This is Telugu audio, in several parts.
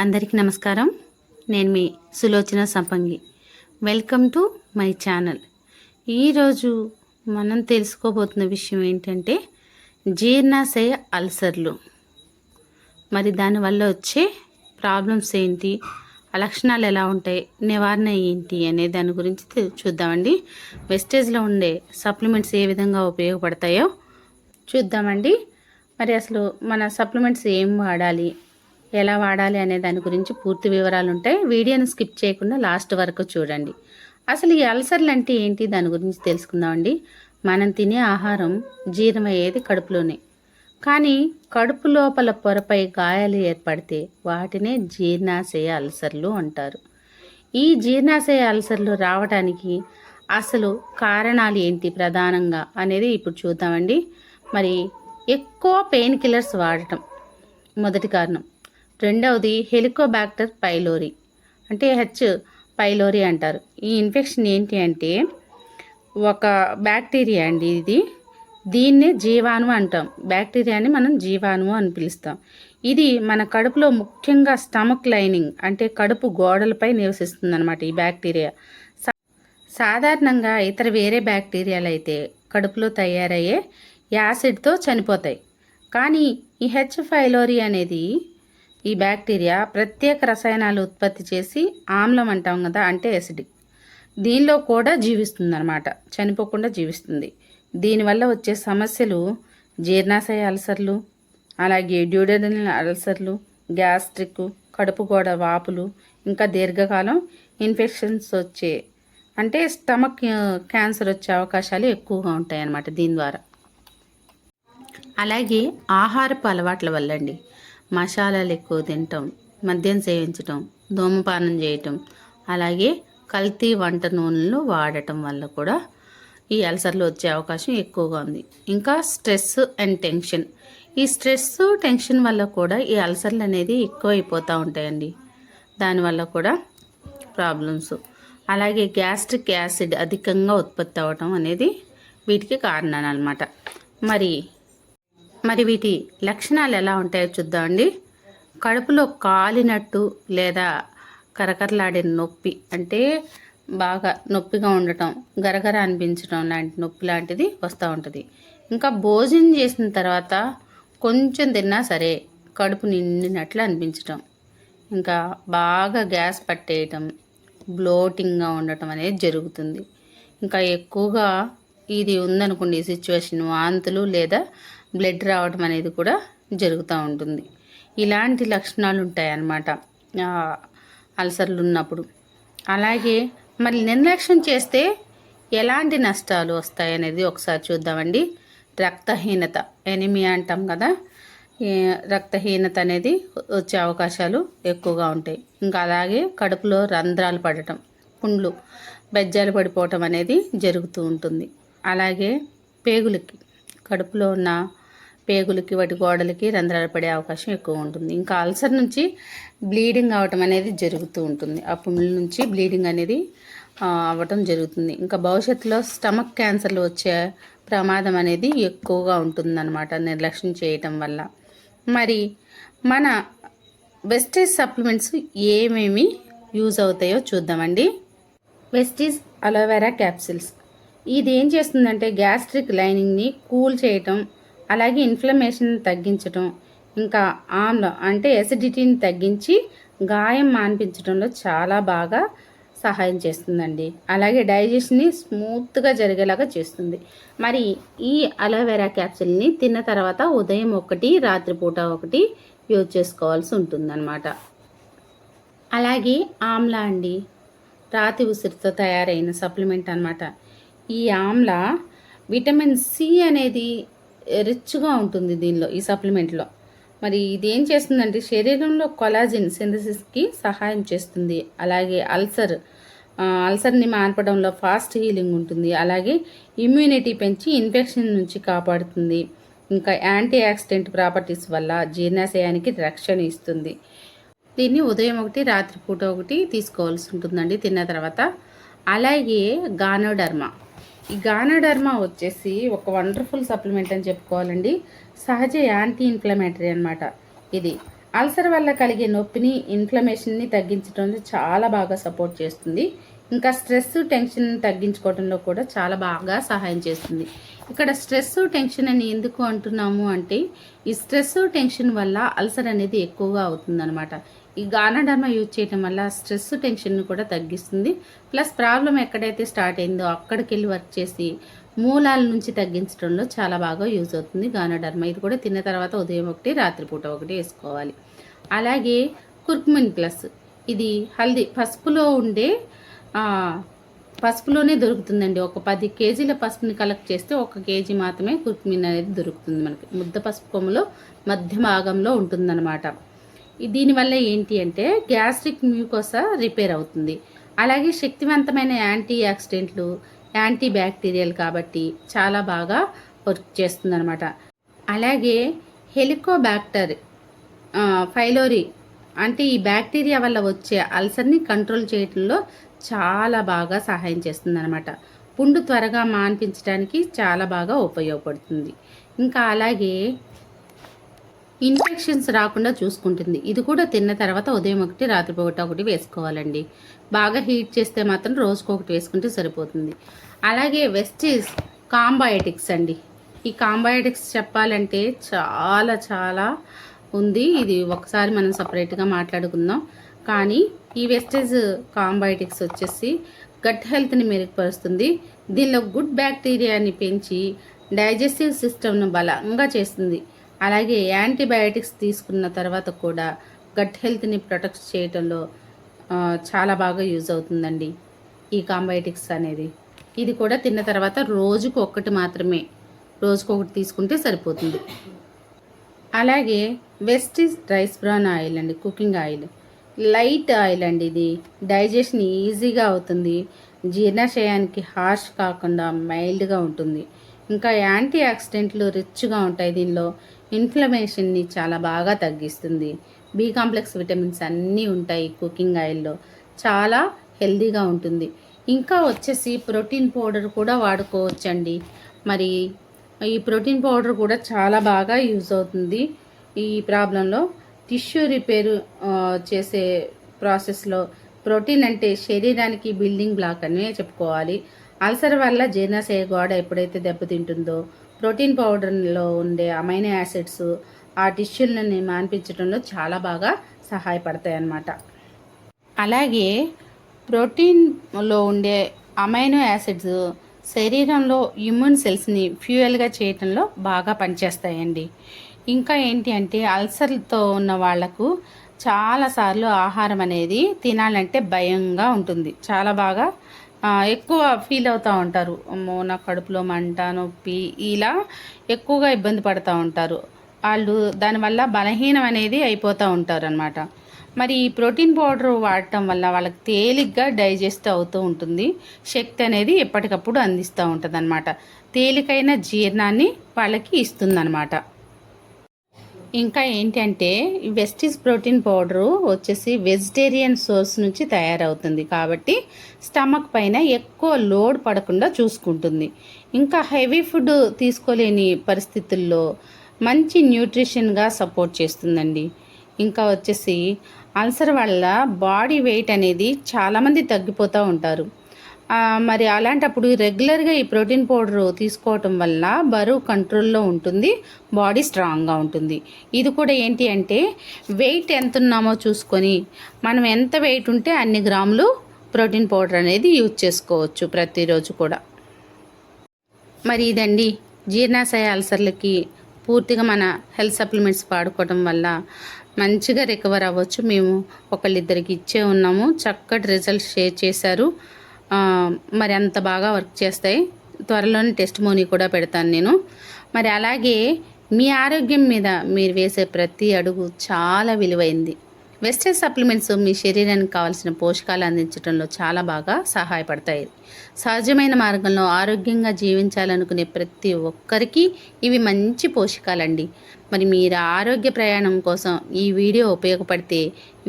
అందరికీ నమస్కారం. నేను మీ Sulochana Sampangi. Welcome to my channel. ఈరోజు మనం తెలుసుకోబోతున్న విషయం ఏంటంటే జీర్ణాశయ అల్సర్లు. మరి దానివల్ల వచ్చే ప్రాబ్లమ్స్ ఏంటి? లక్షణాలు ఎలా ఉంటాయి? నివారణ ఏంటి? అనే దాని గురించి తె- చూద్దామండి. వెస్టేజ్లో ఉండే సప్లిమెంట్స్ ఏ విధంగా ఉపయోగపడతాయో చూద్దామండి. మరి అసలు మన సప్లిమెంట్స్ ఏం వాడాలి? ఎలా వాడాలి అనే దాని గురించి పూర్తి వివరాలు ఉంటాయి వీడియోని స్కిప్ చేయకుండా లాస్ట్ వరకు చూడండి. అసలు ఈ అల్సర్లు అంటే ఏంటి? దాని గురించి తెలుసుకుందామండి. మనం తినే ఆహారం జీర్ణమయ్యేది కడుపులోనే. కానీ కడుపు లోపల పొరపై గాయాలు ఏర్పడితే వాటినే జీర్ణాశయ అల్సర్లు అంటారు. ఈ జీర్ణాశయ అల్సర్లు రావడానికి అసలు కారణాలు ఏంటి ప్రధానంగా అనేది ఇప్పుడు చూద్దామండి. మరి ఎక్కువ పెయిన్ కిల్లర్స్ వాడటం మొదటి కారణం. రెండవది హెలికోబాక్టర్ పైలోరి. అంటే హెచ్ పైలోరి అంటారు. ఈ ఇన్ఫెక్షన్ ఏంటి అంటే ఒక బ్యాక్టీరియా అండి ఇది. దీన్నే జీవాణు అంటాం. బ్యాక్టీరియాని మనం జీవాణువు అని పిలుస్తాం. ఇది మన కడుపులో ముఖ్యంగా స్టమక్ లైనింగ్ అంటే కడుపు గోడలపై నివసిస్తుంది అనమాట ఈ బ్యాక్టీరియా. సాధారణంగా ఇతర వేరే బ్యాక్టీరియాలు అయితే కడుపులో తయారయ్యే యాసిడ్తో చనిపోతాయి. కానీ ఈ హెచ్ ఫైలోరి అనేది ఈ బ్యాక్టీరియా ప్రత్యేక రసాయనాలు ఉత్పత్తి చేసి ఆమ్లం అంటాం కదా అంటే ఎసిడిక్ దీనిలో కూడా జీవిస్తుంది అనమాట చనిపోకుండా జీవిస్తుంది. దీనివల్ల వచ్చే సమస్యలు జీర్ణాశయ అల్సర్లు అలాగే డ్యూడెనల్ అల్సర్లు గ్యాస్ట్రిక్ కడుపు గోడ వాపులు ఇంకా దీర్ఘకాలం ఇన్ఫెక్షన్స్ వచ్చే అంటే స్టమక్ క్యాన్సర్ వచ్చే అవకాశాలు ఎక్కువగా ఉంటాయి అన్నమాట దీని ద్వారా. అలాగే ఆహారపు అలవాట్ల వల్ల అండి మసాలాలు ఎక్కువ తినటం మద్యం సేవించటం ధూమపానం చేయటం అలాగే కల్తీ వంట నూనెలు వాడటం వల్ల కూడా ఈ అల్సర్లు వచ్చే అవకాశం ఎక్కువగా ఉంది. ఇంకా స్ట్రెస్ అండ్ టెన్షన్. ఈ స్ట్రెస్ టెన్షన్ వల్ల కూడా ఈ అల్సర్లు అనేది ఎక్కువ అయిపోతూ ఉంటాయండి దానివల్ల కూడా ప్రాబ్లమ్స్. అలాగే గ్యాస్ట్రిక్ యాసిడ్ అధికంగా ఉత్పత్తి అవ్వటం అనేది వీటికి కారణాలు అనమాట మరి మరి వీటి లక్షణాలు ఎలా ఉంటాయో చూద్దామండి కడుపులో కాలినట్టు లేదా కరకరలాడే నొప్పి అంటే బాగా నొప్పిగా ఉండటం గరగర అనిపించడం లాంటి నొప్పి లాంటిది వస్తూ ఉంటుంది. ఇంకా భోజనం చేసిన తర్వాత కొంచెం తిన్నా సరే కడుపు నిండినట్లు అనిపించటం ఇంకా బాగా గ్యాస్ పట్టేయటం బ్లోటింగ్గా ఉండటం అనేది జరుగుతుంది. ఇంకా ఎక్కువగా ఇది ఉందనుకోండి ఈ సిచ్యువేషన్ వాంతులు లేదా బ్లడ్ రావడం అనేది కూడా జరుగుతూ ఉంటుంది. ఇలాంటి లక్షణాలు ఉంటాయి అన్నమాట అల్సర్లు ఉన్నప్పుడు అలాగే మరి నిర్లక్ష్యం చేస్తే ఎలాంటి నష్టాలు వస్తాయి అనేది ఒకసారి చూద్దామండి. రక్తహీనత ఎనిమియా అంటాం కదా. రక్తహీనత అనేది వచ్చే అవకాశాలు ఎక్కువగా ఉంటాయి. ఇంకా అలాగే కడుపులో రంధ్రాలు పడటం పుండ్లు బెజ్జాలు పడిపోవటం అనేది జరుగుతూ ఉంటుంది. అలాగే పేగులకి కడుపులో ఉన్న పేగులకి వాటి గోడలకి రంధ్రాలు పడే అవకాశం ఎక్కువ ఉంటుంది. ఇంకా అల్సర్ నుంచి బ్లీడింగ్ అవటం అనేది జరుగుతూ ఉంటుంది. ఆ పుండ్ల నుంచి బ్లీడింగ్ అనేది అవ్వటం జరుగుతుంది. ఇంకా భవిష్యత్తులో స్టమక్ క్యాన్సర్లు వచ్చే ప్రమాదం అనేది ఎక్కువగా ఉంటుందన్నమాట నిర్లక్ష్యం చేయటం వల్ల. మరి మన వెస్టేజ్ సప్లిమెంట్స్ ఏమేమి యూజ్ అవుతాయో చూద్దామండి. Vestige aloe vera capsules. ఇది ఏం చేస్తుందంటే గ్యాస్ట్రిక్ లైనింగ్ని కూల్ చేయటం అలాగే ఇన్ఫ్లమేషన్ తగ్గించటం ఇంకా ఆమ్లం అంటే ఎసిడిటీని తగ్గించి గాయం మాన్పించడంలో చాలా బాగా సహాయం చేస్తుందండి. అలాగే డైజెషన్ని స్మూత్గా జరిగేలాగా చేస్తుంది. మరి ఈ అలోవెరా క్యాప్సిల్ని తిన్న తర్వాత ఉదయం ఒకటి రాత్రిపూట ఒకటి యూజ్ చేసుకోవాల్సి ఉంటుందన్నమాట. అలాగే ఆమ్లా అండి రాతి ఉసిరితో తయారైన సప్లిమెంట్ అన్నమాట. ఈ ఆమ్ల విటమిన్ సి అనేది రిచ్గా ఉంటుంది దీనిలో ఈ సప్లిమెంట్లో. మరి ఇది ఏం చేస్తుందంటే శరీరంలో కొలాజిన్ సింథసిస్కి సహాయం చేస్తుంది. అలాగే అల్సర్ అల్సర్ని మార్పడంలో ఫాస్ట్ హీలింగ్ ఉంటుంది. అలాగే ఇమ్యూనిటీ పెంచి ఇన్ఫెక్షన్ నుంచి కాపాడుతుంది. ఇంకా యాంటీ యాక్సిడెంట్ ప్రాపర్టీస్ వల్ల జీర్ణాశయానికి రక్షణ ఇస్తుంది. దీన్ని ఉదయం ఒకటి రాత్రిపూట ఒకటి తీసుకోవాల్సి ఉంటుందండి. తిన్న తర్వాత అలాగే గానోడర్మా. ఈ గానాడర్మా వచ్చేసి ఒక వండర్ఫుల్ సప్లిమెంట్ అని చెప్పుకోవాలండి. సహజ యాంటీ ఇన్ఫ్లమేటరీ అనమాట ఇది. అల్సర్ వల్ల కలిగే నొప్పిని ఇన్ఫ్లమేషన్ని తగ్గించడంలో చాలా బాగా సపోర్ట్ చేస్తుంది. ఇంకా స్ట్రెస్ టెన్షన్ తగ్గించుకోవడంలో కూడా చాలా బాగా సహాయం చేస్తుంది. ఇక్కడ స్ట్రెస్ టెన్షన్ అని ఎందుకు అంటున్నాము అంటే ఈ స్ట్రెస్ టెన్షన్ వల్ల అల్సర్ అనేది ఎక్కువగా అవుతుందన్నమాట. ఈ గానాడర్మ యూజ్ చేయడం వల్ల స్ట్రెస్ టెన్షన్ కూడా తగ్గిస్తుంది. ప్లస్ ప్రాబ్లం ఎక్కడైతే స్టార్ట్ అయిందో అక్కడికి వెళ్ళి వర్క్ చేసి మూలాల నుంచి తగ్గించడంలో చాలా బాగా యూజ్ అవుతుంది గానాడర్మ. ఇది కూడా తిన్న తర్వాత ఉదయం ఒకటి రాత్రిపూట ఒకటి వేసుకోవాలి. అలాగే కుర్కుమిన్ ప్లస్. ఇది హల్దీ పసుపులో ఉండే పసుపులోనే దొరుకుతుందండి. ఒక పది కేజీల పసుపుని కలెక్ట్ చేస్తే ఒక కేజీ మాత్రమే కుర్కుమిన్ అనేది దొరుకుతుంది మనకి. ముద్ద పసుపు కొమ్ములో మధ్య భాగంలో ఉంటుందన్నమాట. దీనివల్ల ఏంటి అంటే గ్యాస్ట్రిక్ మ్యూకోసా రిపేర్ అవుతుంది. అలాగే శక్తివంతమైన యాంటీ యాక్సిడెంట్లు యాంటీ బ్యాక్టీరియల్ కాబట్టి చాలా బాగా వర్క్ చేస్తుందన్నమాట. అలాగే హెలికోబ్యాక్టర్ ఫైలోరీ అంటే ఈ బ్యాక్టీరియా వల్ల వచ్చే అల్సర్ని కంట్రోల్ చేయడంలో చాలా బాగా సహాయం చేస్తుందనమాట పుండు త్వరగా మాన్పించడానికి చాలా బాగా ఉపయోగపడుతుంది. ఇంకా అలాగే ఇన్ఫెక్షన్స్ రాకుండా చూసుకుంటుంది. ఇది కూడా తిన్న తర్వాత ఉదయం ఒకటి రాత్రిపూట ఒకటి వేసుకోవాలండి. బాగా హీట్ చేస్తే మాత్రం రోజుకు ఒకటి వేసుకుంటే సరిపోతుంది. అలాగే వెస్టీస్ కాంబయోటిక్స్ అండి. ఈ కాంబయోటిక్స్ చెప్పాలంటే చాలా చాలా ఉంది. ఇది ఒకసారి మనం సపరేట్గా మాట్లాడుకుందాం. కానీ ఈ వెస్టేజ్ కాంబయోటిక్స్ వచ్చేసి గట్ హెల్త్ని మెరుగుపరుస్తుంది. దీనిలో గుడ్ బ్యాక్టీరియాని పెంచి డైజెస్టివ్ సిస్టమ్ను బలంగా చేస్తుంది. అలాగే యాంటీబయాటిక్స్ తీసుకున్న తర్వాత కూడా గట్ హెల్త్ని ప్రొటెక్ట్ చేయడంలో చాలా బాగా యూజ్ అవుతుందండి ఈ కాంబయోటిక్స్ అనేది. ఇది కూడా తిన్న తర్వాత రోజుకు ఒక్కటి మాత్రమే రోజుకు ఒకటి తీసుకుంటే సరిపోతుంది. అలాగే వెస్టిస్ రైస్ బ్రాన్ ఆయిల్ అండి కుకింగ్ ఆయిల్. లైట్ ఆయిల్ అండి ఇది. డైజెషన్ ఈజీగా అవుతుంది. జీర్ణాశయానికి హార్ష్ కాకుండా మైల్డ్గా ఉంటుంది. ఇంకా యాంటీ ఆక్సిడెంట్లు రిచ్గా ఉంటాయి దీనిలో. ఇన్ఫ్లమేషన్ని చాలా బాగా తగ్గిస్తుంది. బి కాంప్లెక్స్ విటమిన్స్ అన్నీ ఉంటాయి కుకింగ్ ఆయిల్లో. చాలా హెల్దీగా ఉంటుంది. ఇంకా వచ్చేసి ప్రోటీన్ పౌడర్ కూడా వాడుకోవచ్చండి. మరి ఈ ప్రోటీన్ పౌడర్ కూడా చాలా బాగా యూజ్ అవుతుంది. ఈ ప్రాబ్లంలో టిష్యూ రిపేరు చేసే ప్రాసెస్లో ప్రోటీన్ అంటే శరీరానికి బిల్డింగ్ బ్లాక్ అనే చెప్పుకోవాలి. అల్సర్ వల్ల జీర్ణశయ గోడ ఎప్పుడైతే దెబ్బతింటుందో ప్రోటీన్ పౌడర్లో ఉండే అమైనో యాసిడ్స్ ఆ టిష్యూలని మాన్పించడంలో చాలా బాగా సహాయపడతాయి అన్నమాట అలాగే ప్రోటీన్లో ఉండే అమైనో యాసిడ్స్ శరీరంలో ఇమ్యూన్ సెల్స్ని ఫ్యూయల్గా చేయటంలో బాగా పనిచేస్తాయండి. ఇంకా ఏంటి అంటే అల్సర్తో ఉన్న వాళ్ళకు చాలాసార్లు ఆహారం అనేది తినాలంటే భయంగా ఉంటుంది. చాలా బాగా ఎక్కువ ఫీల్ అవుతూ ఉంటారు. అమ్మో నా కడుపులో మంట నొప్పి ఇలా ఎక్కువగా ఇబ్బంది పడుతూ ఉంటారు. వాళ్ళు దానివల్ల బలహీనం అనేది అయిపోతూ ఉంటారు అనమాట మరి ఈ ప్రోటీన్ పౌడర్ వాడటం వల్ల వాళ్ళకి తేలిగ్గా డైజెస్ట్ అవుతూ ఉంటుంది. శక్తి అనేది ఎప్పటికప్పుడు అందిస్తూ ఉంటుంది అనమాట తేలికైన జీర్ణాన్ని వాళ్ళకి ఇస్తుందన్నమాట. ఇంకా ఏంటంటే వెస్టీస్ ప్రోటీన్ పౌడరు వచ్చేసి వెజిటేరియన్ సోర్స్ నుంచి తయారవుతుంది కాబట్టి స్టమక్ పైన ఎక్కువ లోడ్ పడకుండా చూసుకుంటుంది. ఇంకా హెవీ ఫుడ్ తీసుకోలేని పరిస్థితుల్లో మంచి న్యూట్రిషన్గా సపోర్ట్ చేస్తుందండి. ఇంకా వచ్చేసి అల్సర్ వల్ల బాడీ వెయిట్ అనేది చాలామంది తగ్గిపోతూ ఉంటారు. మరి అలాంటప్పుడు రెగ్యులర్గా ఈ ప్రోటీన్ పౌడర్ తీసుకోవటం వల్ల బరువు కంట్రోల్లో ఉంటుంది బాడీ స్ట్రాంగ్గా ఉంటుంది. ఇది కూడా ఏంటి అంటే వెయిట్ ఎంత ఉన్నామో చూసుకొని మనం ఎంత వెయిట్ ఉంటే అన్ని గ్రాములు ప్రోటీన్ పౌడర్ అనేది యూజ్ చేసుకోవచ్చు ప్రతిరోజు కూడా. మరి ఇదండి జీర్ణాశయ అల్సర్లకి పూర్తిగా మన హెల్త్ సప్లిమెంట్స్ వాడుకోవడం వల్ల మంచిగా రికవర్ అవ్వచ్చు. మేము ఒకళ్ళిద్దరికి ఇచ్చే ఉన్నాము చక్కటి రిజల్ట్స్ షేర్ చేశారు. మరి అంత బాగా వర్క్ చేస్తాయి. త్వరలోనే టెస్ట్ మోనీ కూడా పెడతాను నేను. మరి అలాగే మీ ఆరోగ్యం మీద మీరు వేసే ప్రతి అడుగు చాలా విలువైంది. వెస్టర్న్ సప్లిమెంట్స్ మీ శరీరానికి కావాల్సిన పోషకాలు అందించడంలో చాలా బాగా సహాయపడతాయి. సహజమైన మార్గంలో ఆరోగ్యంగా జీవించాలనుకునే ప్రతి ఒక్కరికి ఇవి మంచి పోషకాలండి. మరి మీరు ఆరోగ్య ప్రయాణం కోసం ఈ వీడియో ఉపయోగపడితే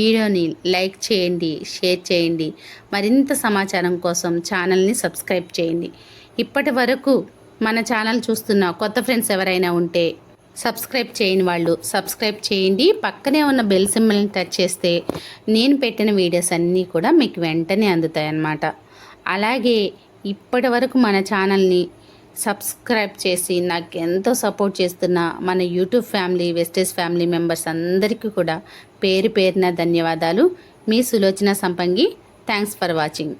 వీడియోని లైక్ చేయండి షేర్ చేయండి మరింత సమాచారం కోసం ఛానల్ని సబ్స్క్రైబ్ చేయండి. ఇప్పటి వరకు మన ఛానల్ చూస్తున్న కొత్త ఫ్రెండ్స్ ఎవరైనా ఉంటే సబ్స్క్రైబ్ చేయని వాళ్ళు సబ్స్క్రైబ్ చేయండి. పక్కనే ఉన్న బెల్ సింబల్ని టచ్ చేస్తే నేను పెట్టిన వీడియోస్ అన్నీ కూడా మీకు వెంటనే అందుతాయి అన్నమాట అలాగే ఇప్పటి వరకు మన ఛానల్ని సబ్స్క్రైబ్ చేసి నాకు ఎంతో సపోర్ట్ చేస్తున్న మన YouTube family Vestige family members అందరికీ కూడా పేరు పేరున ధన్యవాదాలు. మీ Sulochana Sampangi thanks for watching.